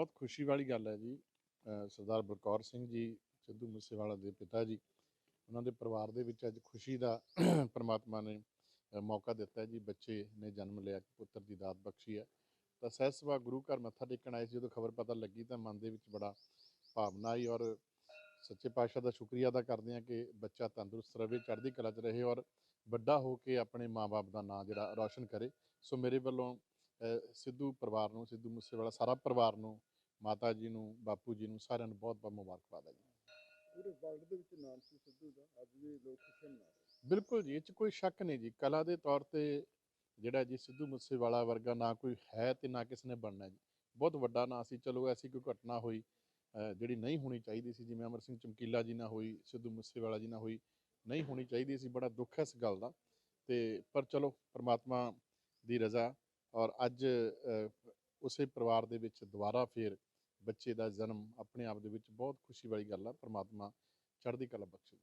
ਬਹੁਤ ਖੁਸ਼ੀ ਵਾਲੀ ਗੱਲ ਹੈ ਜੀ ਸਰਦਾਰ ਬਲਕੌਰ ਸਿੰਘ ਜੀ, ਸਿੱਧੂ ਮੂਸੇਵਾਲਾ ਦੇ ਪਿਤਾ ਜੀ, ਉਹਨਾਂ ਦੇ ਪਰਿਵਾਰ ਦੇ ਵਿੱਚ ਅੱਜ ਖੁਸ਼ੀ ਦਾ ਪ੍ਰਮਾਤਮਾ ਨੇ ਮੌਕਾ ਦਿੱਤਾ ਜੀ, ਬੱਚੇ ਨੇ ਜਨਮ ਲਿਆ ਪੁੱਤਰ ਦੀ ਦਾਤ ਬਖਸ਼ੀ ਹੈ। ਤਾਂ ਸਹਿਜ ਸਭਾ ਗੁਰੂ ਘਰ ਮੱਥਾ ਟੇਕਣ ਆਏ ਸੀ, ਜਦੋਂ ਖਬਰ ਪਤਾ ਲੱਗੀ ਤਾਂ ਮਨ ਦੇ ਵਿੱਚ ਬੜਾ ਭਾਵਨਾ ਆਈ ਔਰ ਸੱਚੇ ਪਾਤਸ਼ਾਹ ਦਾ ਸ਼ੁਕਰੀਆ ਅਦਾ ਕਰਦੇ ਹਾਂ ਕਿ ਬੱਚਾ ਤੰਦਰੁਸਤ ਰਹੇ, ਚੜ੍ਹਦੀ ਕਲਾ 'ਚ ਰਹੇ ਔਰ ਵੱਡਾ ਹੋ ਕੇ ਆਪਣੇ ਮਾਪੇ ਦਾ ਨਾਂ ਜਿਹੜਾ ਰੌਸ਼ਨ ਕਰੇ। ਸੋ ਮੇਰੇ ਵੱਲੋਂ ਸਿੱਧੂ ਪਰਿਵਾਰ ਨੂੰ ਸਿੱਧੂ ਮੂਸੇਵਾਲਾ ਸਾਰਾ ਪਰਿਵਾਰ ਨੂੰ ਮਾਤਾ ਜੀ ਨੂੰ ਬਾਪੂ ਜੀ ਨੂੰ ਸਾਰਿਆਂ ਨੂੰ ਬਹੁਤ ਬਹੁਤ ਮੁਬਾਰਕਬਾਦ ਹੈ ਜੀ। ਪੂਰੇ ਵਰਲਡ ਦੇ ਵਿੱਚ ਨਾਮ ਸੀ ਸਿੱਧੂ ਦਾ ਅੱਜ ਵੀ ਲੋਕ ਖੁਸ਼ੀਆਂ ਮਨਾ ਰਹੇ। ਬਿਲਕੁਲ ਜੀ ਇਹ 'ਚ ਕੋਈ ਸ਼ੱਕ ਨਹੀਂ ਜੀ। ਕਲਾ ਦੇ ਤੌਰ ਤੇ ਜਿਹੜਾ ਜੀ ਸਿੱਧੂ ਮੂਸੇਵਾਲਾ ਵਰਗਾ ਨਾ ਕੋਈ ਹੈ ਤੇ ਨਾ ਕਿਸ ਨੇ ਬਣਨਾ ਜੀ। ਬਹੁਤ ਵੱਡਾ ਨਾਂ ਸੀ ਚਲੋ ਐਸੀ ਕੋਈ ਘਟਨਾ ਹੋਈ ਜਿਹੜੀ ਨਹੀਂ ਹੋਣੀ ਚਾਹੀਦੀ ਸੀ ਜਿਵੇਂ ਅਮਰ ਸਿੰਘ ਚਮਕੀਲਾ ਜੀ ਨਾਲ ਹੋਈ ਸਿੱਧੂ ਮੂਸੇਵਾਲਾ ਜੀ ਨਾਲ ਹੋਈ ਨਹੀਂ ਹੋਣੀ ਚਾਹੀਦੀ ਸੀ ਬੜਾ ਦੁੱਖ ਹੈ ਇਸ ਗੱਲ ਦਾ। ਤੇ ਪਰ ਚਲੋ ਪ੍ਰਮਾਤਮਾ ਦੀ ਰਜ਼ਾ ਔਰ ਅੱਜ ਉਸੇ ਪਰਿਵਾਰ ਦੇ ਵਿੱਚ ਦੁਬਾਰਾ ਫੇਰ ਬੱਚੇ ਦਾ ਜਨਮ ਆਪਣੇ ਆਪ ਦੇ ਵਿੱਚ ਬਹੁਤ ਖੁਸ਼ੀ ਵਾਲੀ ਗੱਲ ਆ, ਪਰਮਾਤਮਾ ਚੜ੍ਹਦੀ ਕਲਾ ਬਖਸ਼ੇ।